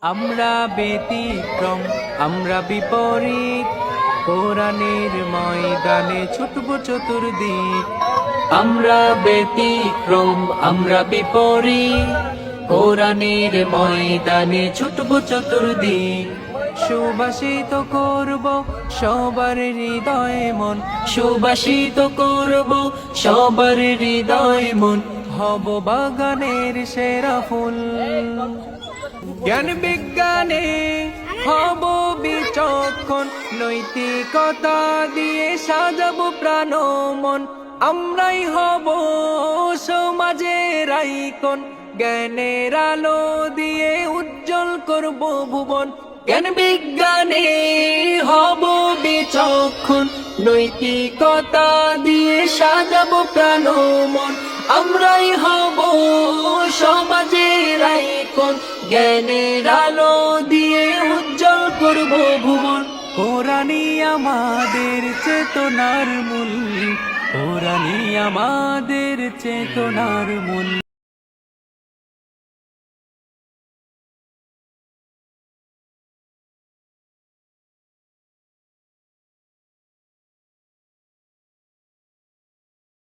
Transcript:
আমরা ব্যতিক্রম, আমরা বিপরীত। কোরআনের ময়দানে ছুটব চতুর্দিক। আমরা ব্যতিক্রম, আমরা বিপরীত। কোরআনের ময়দানে ছুটব চতুর্দিক। সুবাসিত করব সবার হৃদয় মন। সুবাসিত করব সবার হৃদয় মন। হব বাগানের সেরা ফুল। জ্ঞান বিজ্ঞানে হব বিচক্ষণ, নৈতিকতা দিয়ে সাজাবো প্রাণ মন। আমরাই হব সমাজের আইকন, জ্ঞানের আলো দিয়ে উজ্জ্বল করব ভুবন। জ্ঞান বিজ্ঞানে হব বিচক্ষণ, নৈতিকতা দিয়ে সাজাবো প্রাণ মন। আমরাই হব সমাজের কোন জ্ঞানের আলো দিয়ে উজ্জ্বল করব ভুবন। কোরআনই আমাদের চেতনার মূল। ওরানি আমাদের চেতনার মূল।